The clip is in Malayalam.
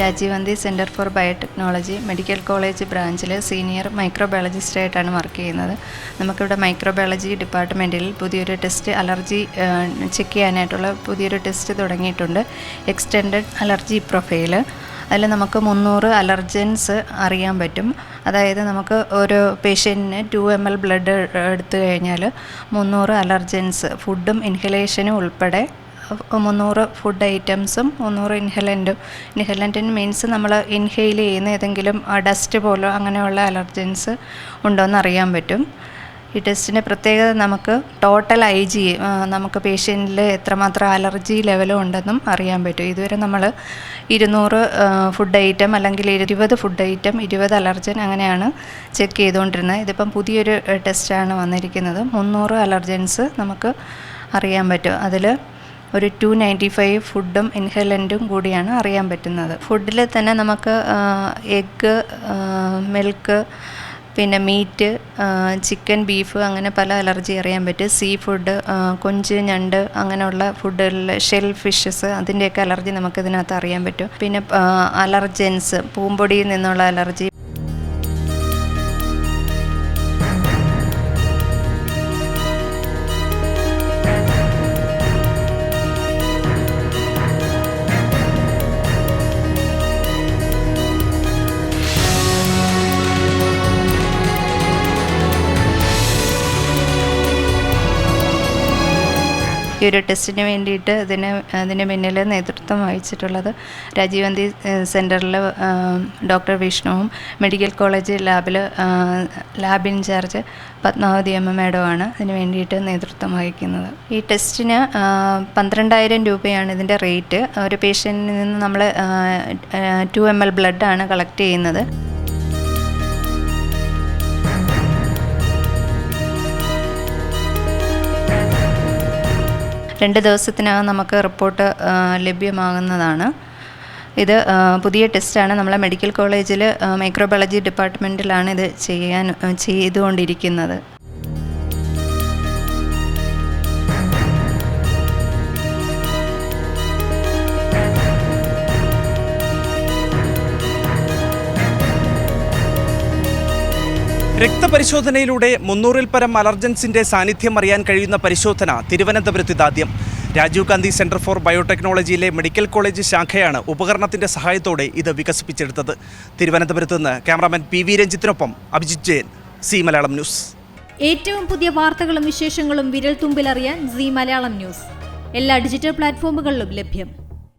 Rajeev centre for biotechnology medical college ബ്രാഞ്ചിൽ സീനിയർ മൈക്രോബയോളജിസ്റ്റായിട്ടാണ് വർക്ക് ചെയ്യുന്നത്. നമുക്കിവിടെ മൈക്രോബയോളജി ഡിപ്പാർട്ട്മെന്റിൽ പുതിയൊരു ടെസ്റ്റ് അലർജി ചെക്ക് ചെയ്യാനായിട്ടുള്ള പുതിയൊരു ടെസ്റ്റ് തുടങ്ങിയിട്ടുണ്ട്. എക്സ്റ്റെൻഡ് അലർജി പ്രൊഫൈൽ അതിൽ നമുക്ക് മുന്നൂറ് അലർജൻസ് അറിയാൻ പറ്റും. അതായത് നമുക്ക് ഒരു പേഷ്യന്റിന് ടു എം എൽ ബ്ലഡ് എടുത്തു കഴിഞ്ഞാൽ മുന്നൂറ് അലർജൻസ് ഫുഡും ഇൻഹലേഷനും ഉൾപ്പെടെ മുന്നൂറ് ഫുഡ് ഐറ്റംസും മുന്നൂറ് ഇൻഹലന്റും ഇൻഹലന്റിന് മീൻസ് നമ്മൾ ഇൻഹെയിൽ ചെയ്യുന്ന ഏതെങ്കിലും ഡസ്റ്റ് പോലോ അങ്ങനെയുള്ള അലർജൻസ് ഉണ്ടോ എന്ന് അറിയാൻ പറ്റും. ഈ ടെസ്റ്റിന്റെ പ്രത്യേകത നമുക്ക് ടോട്ടൽ ഐ ജി നമുക്ക് പേഷ്യന്റിൽ എത്രമാത്രം അലർജി ലെവലും ഉണ്ടെന്നും അറിയാൻ പറ്റും. ഇതുവരെ നമ്മൾ ഇരുന്നൂറ് ഫുഡ് ഐറ്റം അല്ലെങ്കിൽ ഇരുപത് ഫുഡ് ഐറ്റം ഇരുപത് അലർജൻ അങ്ങനെയാണ് ചെക്ക് ചെയ്തുകൊണ്ടിരുന്നത് ഇതിപ്പം പുതിയൊരു ടെസ്റ്റാണ് വന്നിരിക്കുന്നത്. മുന്നൂറ് അലർജൻസ് നമുക്ക് അറിയാൻ പറ്റും. അതിൽ ഒരു ടു നയന്റി ഫൈവ് ഫുഡും ഇൻഹലന്റും കൂടിയാണ് അറിയാൻ പറ്റുന്നത്. ഫുഡിൽ തന്നെ നമുക്ക് എഗ്ഗ് മിൽക്ക് പിന്നെ മീറ്റ് ചിക്കൻ ബീഫ് അങ്ങനെ പല അലർജി അറിയാൻ പറ്റും. സീ ഫുഡ് കൊഞ്ച് ഞണ്ട് അങ്ങനെയുള്ള ഫുഡുകളിൽ ഷെൽ ഫിഷസ് അതിന്റെയൊക്കെ അലർജി നമുക്ക് ഇതിനകത്ത് അറിയാൻ പറ്റും. പിന്നെ അലർജൻസ് പൂമ്പൊടിയിൽ നിന്നുള്ള അലർജി ഈ ഒരു ടെസ്റ്റിന് വേണ്ടിയിട്ട് ഇതിന് അതിന് പിന്നിൽ നേതൃത്വം വഹിച്ചിട്ടുള്ളത് രാജീവ് ഗാന്ധി സെന്ററിൽ ഡോക്ടർ വിഷ്ണുവും മെഡിക്കൽ കോളേജ് ലാബിൽ ലാബ് ഇൻചാർജ് പത്മാവതി എം. മേഡമാണ് അതിന് വേണ്ടിയിട്ട് നേതൃത്വം വഹിക്കുന്നത്. ഈ ടെസ്റ്റിന് പന്ത്രണ്ടായിരം രൂപയാണ് ഇതിന്റെ റേറ്റ്. ഒരു പേഷ്യന്റിൽ നിന്ന് നമ്മൾ ടു എം എൽ ബ്ലഡാണ് കളക്ട് ചെയ്യുന്നത്. രണ്ട് ദിവസത്തിനകം നമുക്ക് റിപ്പോർട്ട് ലഭ്യമാകുന്നതാണ്. ഇത് പുതിയ ടെസ്റ്റാണ്. നമ്മളെ മെഡിക്കൽ കോളേജിൽ മൈക്രോബയോളജി ഡിപ്പാർട്ട്മെന്റിലാണ് ഇത് ചെയ്യാൻ ചെയ്തുകൊണ്ടിരിക്കുന്നത്. രക്തപരിശോധനയിലൂടെ മുന്നൂറിൽ പരം അലർജൻസിന്റെ സാന്നിധ്യം അറിയാൻ കഴിയുന്ന പരിശോധന തിരുവനന്തപുരത്ത് ഇതാദ്യം. രാജീവ് ഗാന്ധി സെന്റർ ഫോർ ബയോടെക്നോളജിയിലെ മെഡിക്കൽ കോളേജ് ശാഖയാണ് ഉപകരണത്തിന്റെ സഹായത്തോടെ ഇത് വികസിപ്പിച്ചെടുത്തത്. തിരുവനന്തപുരത്ത് നിന്ന് ക്യാമറാമാൻ പി വി രഞ്ജിത്തിനൊപ്പം അഭിജിത് ജയൻ സി മലയാളം ന്യൂസ്. ഏറ്റവും പുതിയ വാർത്തകളും വിശേഷങ്ങളും വിരൽ തുമ്പിലറിയാൻ സി മലയാളം ന്യൂസ്. എല്ലാ ഡിജിറ്റൽ പ്ലാറ്റ്ഫോമുകളിലും ലഭ്യം.